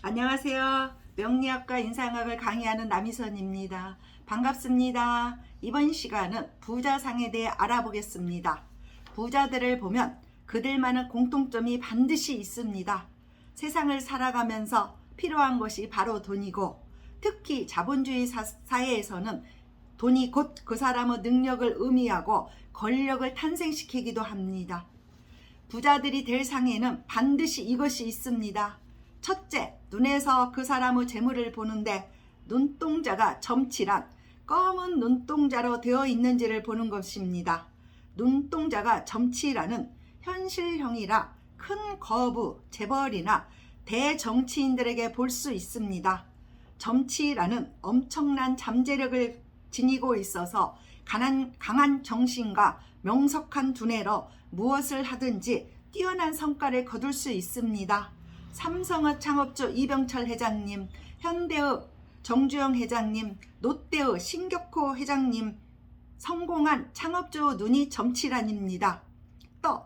안녕하세요. 명리학과 인상학을 강의하는 남희선입니다. 반갑습니다. 이번 시간은 부자상에 대해 알아보겠습니다. 부자들을 보면 그들만의 공통점이 반드시 있습니다. 세상을 살아가면서 필요한 것이 바로 돈이고 특히 자본주의 사, 사회에서는 돈이 곧 그 사람의 능력을 의미하고 권력을 탄생시키기도 합니다. 부자들이 될 상에는 반드시 이것이 있습니다. 첫째, 눈에서 그 사람의 재물을 보는데 눈동자가 점칠한 검은 눈동자로 되어 있는지를 보는 것입니다. 눈동자가 점칠하는 현실형이라 큰 거부, 재벌이나 대정치인들에게 볼 수 있습니다. 점치라는 엄청난 잠재력을 지니고 있어서 강한, 강한 정신과 명석한 두뇌로 무엇을 하든지 뛰어난 성과를 거둘 수 있습니다. 삼성의 창업주 이병철 회장님, 현대의 정주영 회장님, 롯데의 신격호 회장님, 성공한 창업주 눈이 점치란입니다. 또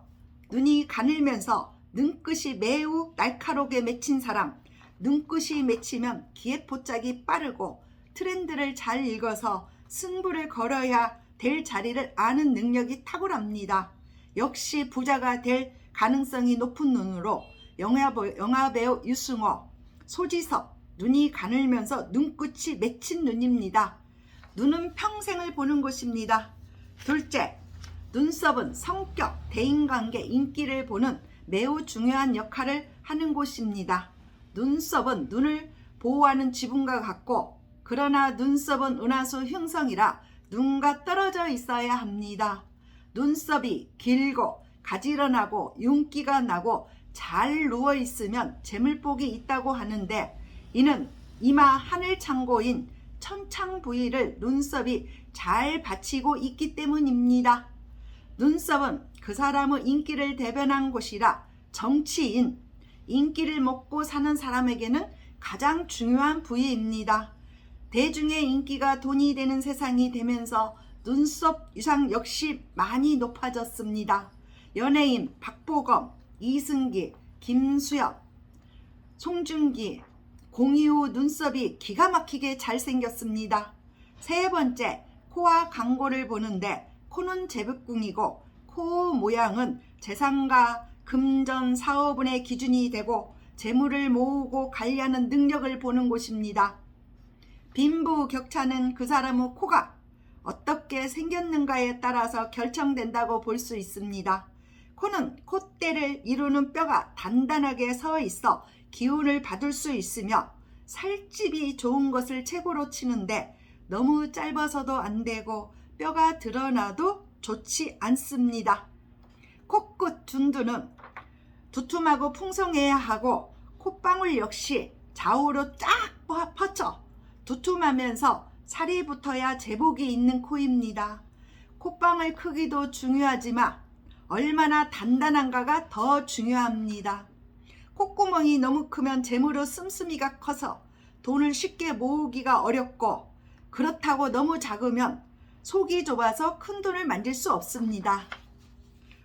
눈이 가늘면서 눈끝이 매우 날카롭게 맺힌 사람, 눈끝이 맺히면 기획포짝이 빠르고 트렌드를 잘 읽어서 승부를 걸어야 될 자리를 아는 능력이 탁월합니다. 역시 부자가 될 가능성이 높은 눈으로 영화배우, 영화배우 유승호, 소지섭, 눈이 가늘면서 눈끝이 맺힌 눈입니다. 눈은 평생을 보는 것입니다. 둘째, 눈썹은 성격, 대인관계, 인기를 보는 매우 중요한 역할을 하는 곳입니다. 눈썹은 눈을 보호하는 지붕과 같고 그러나 눈썹은 은하수 흉성이라 눈과 떨어져 있어야 합니다. 눈썹이 길고 가지런하고 윤기가 나고 잘 누워 있으면 재물복이 있다고 하는데 이는 이마 하늘 창고인 천창 부위를 눈썹이 잘 받치고 있기 때문입니다. 눈썹은 그 사람의 인기를 대변한 곳이라 정치인, 인기를 먹고 사는 사람에게는 가장 중요한 부위입니다. 대중의 인기가 돈이 되는 세상이 되면서 눈썹 유상 역시 많이 높아졌습니다. 연예인 박보검, 이승기, 김수엽, 송중기, 공이후 눈썹이 기가 막히게 잘생겼습니다. 세 번째, 코와 광고를 보는데 코는 제북궁이고 코 모양은 재산과 금전 사업운의 기준이 되고 재물을 모으고 관리하는 능력을 보는 곳입니다. 빈부 격차는 그 사람의 코가 어떻게 생겼는가에 따라서 결정된다고 볼 수 있습니다. 코는 콧대를 이루는 뼈가 단단하게 서 있어 기운을 받을 수 있으며 살집이 좋은 것을 최고로 치는데 너무 짧아서도 안 되고 뼈가 드러나도 좋지 않습니다. 코끝 둔두는 두툼하고 풍성해야 하고 콧방울 역시 좌우로 쫙 뻗쳐 두툼하면서 살이 붙어야 제복이 있는 코입니다. 콧방울 크기도 중요하지만 얼마나 단단한가가 더 중요합니다. 콧구멍이 너무 크면 재물의 씀씀이가 커서 돈을 쉽게 모으기가 어렵고 그렇다고 너무 작으면 속이 좁아서 큰 돈을 만들 수 없습니다.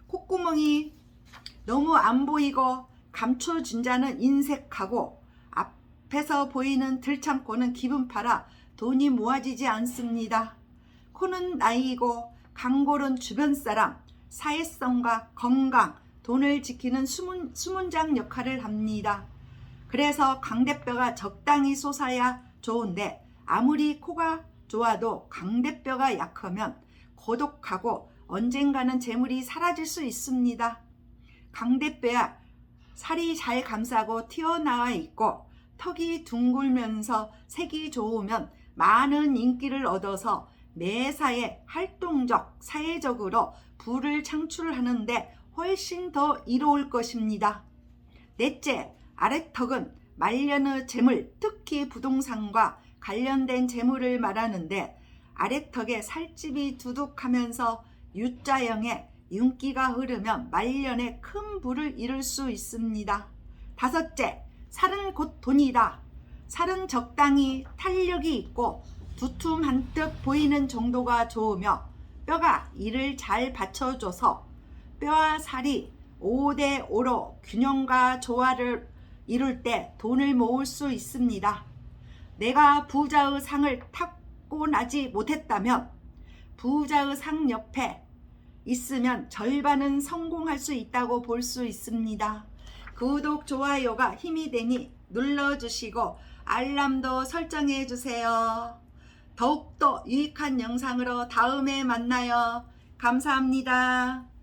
콧구멍이 너무 안 보이고 감춰준 자는 인색하고 앞에서 보이는 들창고는 기분 팔아 돈이 모아지지 않습니다. 코는 나이고 강골은 주변 사람, 사회성과 건강, 돈을 지키는 수문, 수문장 역할을 합니다. 그래서 강대뼈가 적당히 솟아야 좋은데 아무리 코가 좋아도 강대뼈가 약하면 고독하고 언젠가는 재물이 사라질 수 있습니다. 강대뼈야 살이 잘 감싸고 튀어나와 있고 턱이 둥글면서 색이 좋으면 많은 인기를 얻어서 매사에 활동적, 사회적으로 부를 창출하는데 훨씬 더 이로울 것입니다. 넷째, 아래턱은 말년의 재물, 특히 부동산과 관련된 재물을 말하는데 아래턱에 살집이 두둑하면서 U자형의 윤기가 흐르면 말년에 큰 부를 이룰 수 있습니다. 다섯째, 살은 곧 돈이다. 살은 적당히 탄력이 있고 두툼 한뜩 보이는 정도가 좋으며 뼈가 이를 잘 받쳐줘서 뼈와 살이 5대 5로 균형과 조화를 이룰 때 돈을 모을 수 있습니다. 내가 부자의 상을 타고나지 못했다면 부자의 상 옆에 있으면 절반은 성공할 수 있다고 볼 수 있습니다. 구독, 좋아요가 힘이 되니 눌러주시고 알람도 설정해 주세요. 더욱더 유익한 영상으로 다음에 만나요. 감사합니다.